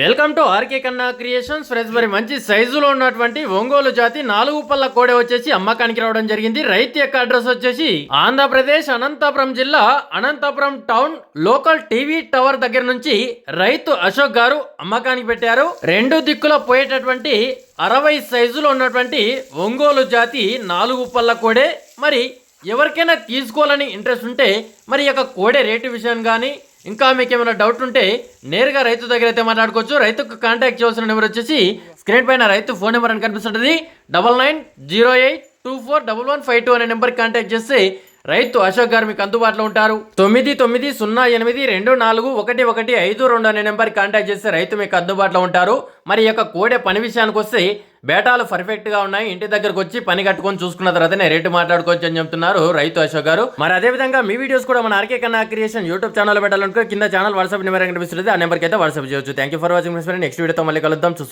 Welcome to R K Kanna creations. Friends మరి మంచి సైజులో ఉన్నటువంటి ఒంగోలు జాతి నాలుగు పళ్ళ కోడే వచ్చేసి అమ్మకానికి రావడం జరిగింది. రైతు యొక్క అడ్రస్ వచ్చేసి ఆంధ్రప్రదేశ్ అనంతపురం జిల్లా Anantapuram town local TV tower దగ్గర నుంచి రైతు అశోక్ గారు అమ్మకానికి పెట్టారు. రెండు దిక్కులో పోయేటటువంటి అరవై సైజులో ఉన్నటువంటి ఒంగోలు జాతి నాలుగు పళ్ళ కోడే. మరి ఎవరికైనా తీసుకోవాలని ఇంట్రెస్ట్ ఉంటే మరి యొక్క కోడే రేటు విషయం కానీ ఇంకా మీకు ఏమైనా డౌట్ ఉంటే నేరుగా రైతు దగ్గర అయితే మాట్లాడుకోవచ్చు. రైతుకు కాంటాక్ట్ చేయాల్సిన నెంబర్ వచ్చేసి స్క్రీన్ పైన రైతు ఫోన్ నెంబర్ అని కనిపిస్తుంటుంది. Double nine zero eight two four double one five two అనే నెంబర్కి కాంటాక్ట్ చేస్తే రైతు అశోక్ గారు మీకు అందుబాటులో ఉంటారు. తొమ్మిది తొమ్మిది సున్నా ఎనిమిది రెండు నాలుగు ఒకటి ఒకటి ఐదు రెండు అనే నెంబర్కి కాంటాక్ట్ చేస్తే రైతు మీకు అందుబాటులో ఉంటారు. మరి ఈ యొక్క కోడె పని విషయానికి వస్తే బేటాలు పర్ఫెక్ట్గా ఉన్నాయి. ఇంటి దగ్గరకు వచ్చి పని కట్టుకొని చూసుకున్న తర్వాతనే రేటు మాట్లాడుకోవచ్చు అని చెప్తున్నారు రైతు అశోక్ గారు. మరి అదే విధంగా మీ వీడియోస్ కూడా మన ఆర్కే కన్నా క్రియేషన్ యూట్యూబ్ ఛానల్ పెట్టాలనుకో కింద ఛానల్ వాట్సాప్ నెంబర్ కనిపిస్తుంది. ఆ నెంబర్కి అయితే వాట్సాప్ చేయొచ్చు. Thank you for watching next వీడియోతో మళ్ళీ కలుద్దాం. చూసు